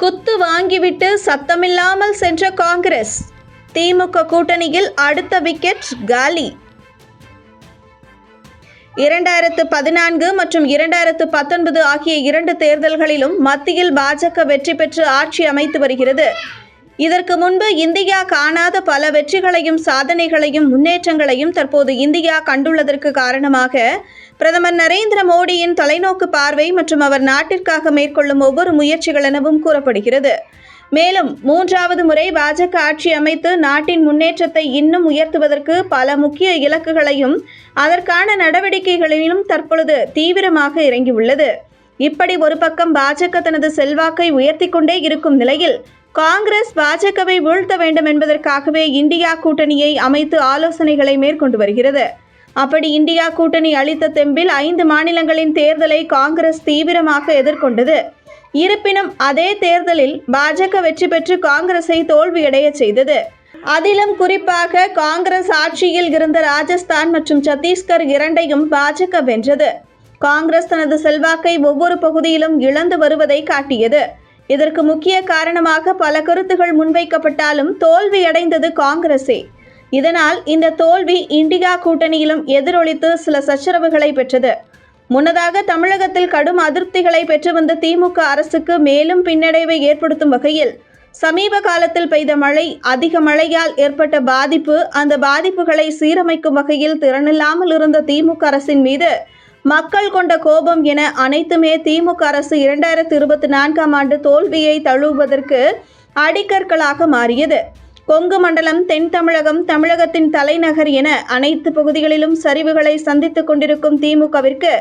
குத்து வாங்கிவிட்டு சத்தமில்லாமல் சென்ற காங்கிரஸ். திமுக கூட்டணியில் அடுத்த விக்கெட் காலி. இரண்டாயிரத்து பதினான்கு மற்றும் இரண்டாயிரத்து பத்தொன்பது ஆகிய இரண்டு தேர்தல்களிலும் மத்தியில் பாஜக வெற்றி பெற்று ஆட்சி அமைத்து வருகிறது. இதற்கு முன்பு இந்தியா காணாத பல வெற்றிகளையும் சாதனைகளையும் முன்னேற்றங்களையும் தற்போது இந்தியா கண்டுள்ளதற்கு காரணமாக பிரதமர் நரேந்திர மோடியின் தொலைநோக்கு பார்வை மற்றும் அவர் நாட்டிற்காக மேற்கொள்ளும் ஒவ்வொரு முயற்சிகள் எனவும் கூறப்படுகிறது. மேலும் மூன்றாவது முறை பாஜக ஆட்சி அமைத்து நாட்டின் முன்னேற்றத்தை இன்னும் உயர்த்துவதற்கு பல முக்கிய இலக்குகளையும் அதற்கான நடவடிக்கைகளிலும் தற்பொழுது தீவிரமாக இறங்கியுள்ளது. இப்படி ஒரு பக்கம் பாஜக தனது செல்வாக்கை உயர்த்தி கொண்டே இருக்கும் நிலையில் காங்கிரஸ் பாஜகவை வீழ்த்த வேண்டும் என்பதற்காகவே இந்தியா கூட்டணியை அமைத்து ஆலோசனைகளை மேற்கொண்டு வருகிறது. அப்படி இந்தியா கூட்டணி அளித்த தெம்பில் ஐந்து மாநிலங்களின் தேர்தலை காங்கிரஸ் தீவிரமாக எதிர்கொண்டது. இருப்பினும் அதே தேர்தலில் பாஜக வெற்றி பெற்று காங்கிரஸை தோல்வியடைய செய்தது. அதிலும் குறிப்பாக காங்கிரஸ் ஆட்சியில் இருந்த ராஜஸ்தான் மற்றும் சத்தீஸ்கர் இரண்டையும் பாஜக வென்றது. காங்கிரஸ் தனது செல்வாக்கை ஒவ்வொரு பகுதியிலும் இழந்து வருவதை காட்டியது. இதற்கு முக்கிய காரணமாக பல கருத்துகள் முன்வைக்கப்பட்டாலும் தோல்வியடைந்தது காங்கிரஸே. இதனால் இந்த தோல்வி இந்தியா கூட்டணியிலும் எதிரொலித்து சில சச்சரவுகளை பெற்றது. முன்னதாக தமிழகத்தில் கடும் அதிருப்திகளை பெற்று வந்த திமுக அரசுக்கு மேலும் பின்னடைவை ஏற்படுத்தும் வகையில் சமீப காலத்தில் பெய்த மழை அதிக மழையால் ஏற்பட்ட பாதிப்பு அந்த பாதிப்புகளை சீரமைக்கும் வகையில் திறனில்லாமல் இருந்த திமுக அரசின் மீது மக்கள் கொண்ட கோபம் என அனைத்துமே திமுக அரசு இரண்டாயிரத்தி இருபத்தி நான்காம் ஆண்டு தோல்வியை தழுவுவதற்கு அடிக்கற்களாக மாறியது. கொங்கு மண்டலம் தென் தமிழகம் தமிழகத்தின் தலைநகர் என அனைத்து பகுதிகளிலும் சரிவுகளை சந்தித்துக் கொண்டிருக்கும் திமுகவிற்கு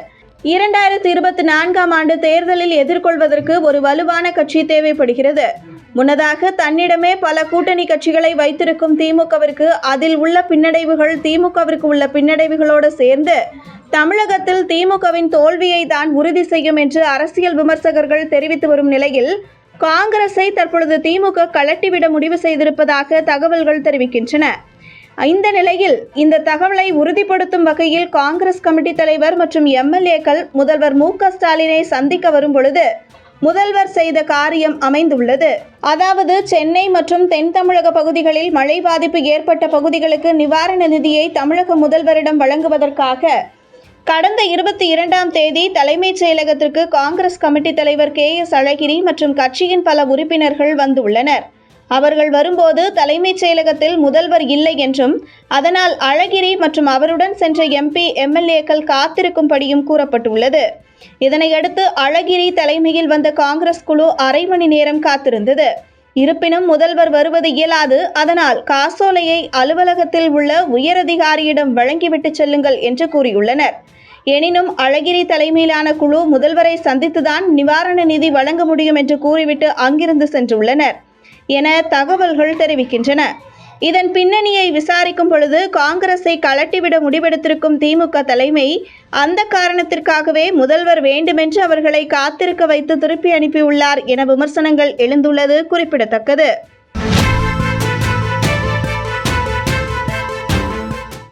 இரண்டாயிரத்தி இருபத்தி நான்காம் ஆண்டு தேர்தலில் எதிர்கொள்வதற்கு ஒரு வலுவான கட்சி தேவைப்படுகிறது. முன்னதாக தன்னிடமே பல கூட்டணி கட்சிகளை வைத்திருக்கும் திமுகவிற்கு அதில் உள்ள பின்னடைவுகள் திமுகவிற்கு உள்ள பின்னடைவுகளோடு சேர்ந்து தமிழகத்தில் திமுகவின் தோல்வியை தான் உறுதி செய்யும் என்று அரசியல் விமர்சகர்கள் தெரிவித்து வரும் நிலையில் காங்கிரஸை தற்பொழுது திமுக கலட்டிவிட முடிவு செய்திருப்பதாக தகவல்கள் தெரிவிக்கின்றன. இந்த நிலையில் இந்த தகவலை உறுதிப்படுத்தும் வகையில் காங்கிரஸ் கமிட்டி தலைவர் மற்றும் எம்எல்ஏக்கள் முதல்வர் மு க ஸ்டாலினை சந்திக்க வரும் பொழுது முதல்வர் செய்த காரியம் அமைந்துள்ளது. அதாவது சென்னை மற்றும் தென் தமிழக பகுதிகளில் மழை பாதிப்பு ஏற்பட்ட பகுதிகளுக்கு நிவாரண நிதியை தமிழக முதல்வரிடம் வழங்குவதற்காக கடந்த இருபத்தி இரண்டாம் தேதி தலைமைச் செயலகத்திற்கு காங்கிரஸ் கமிட்டி தலைவர் கே எஸ் அழகிரி மற்றும் கட்சியின் பல உறுப்பினர்கள் வந்துள்ளனர். அவர்கள் வரும்போது தலைமைச் செயலகத்தில் முதல்வர் இல்லை என்றும் அதனால் அழகிரி மற்றும் அவருடன் சென்ற எம்பி எம்எல்ஏக்கள் காத்திருக்கும்படியும் கூறப்பட்டுள்ளது. இதனையடுத்து அழகிரி தலைமையில் வந்த காங்கிரஸ் குழு அரை மணி நேரம் காத்திருந்தது. இருப்பினும் முதல்வர் வருவது இயலாது அதனால் காசோலையை அலுவலகத்தில் உள்ள உயரதிகாரியிடம் வழங்கிவிட்டு செல்லுங்கள் என்று கூறியுள்ளனர். எனினும் அழகிரி தலைமையிலான குழு முதல்வரை சந்தித்துதான் நிவாரண நிதி வழங்க முடியும் என்று கூறிவிட்டு அங்கிருந்து சென்றுள்ளனர். என தகவல்கள் தெரிவிக்கின்றன. இதன் பின்னணியை விசாரிக்கும் பொழுது காங்கிரஸை கலட்டிவிட முடிவெடுத்திருக்கும் திமுக தலைமை அந்த காரணத்திற்காகவே முதல்வர் வேண்டுமென்று அவர்களை காத்திருக்க வைத்து திருப்பி அனுப்பியுள்ளார் என விமர்சனங்கள் எழுந்துள்ளது குறிப்பிடத்தக்கது.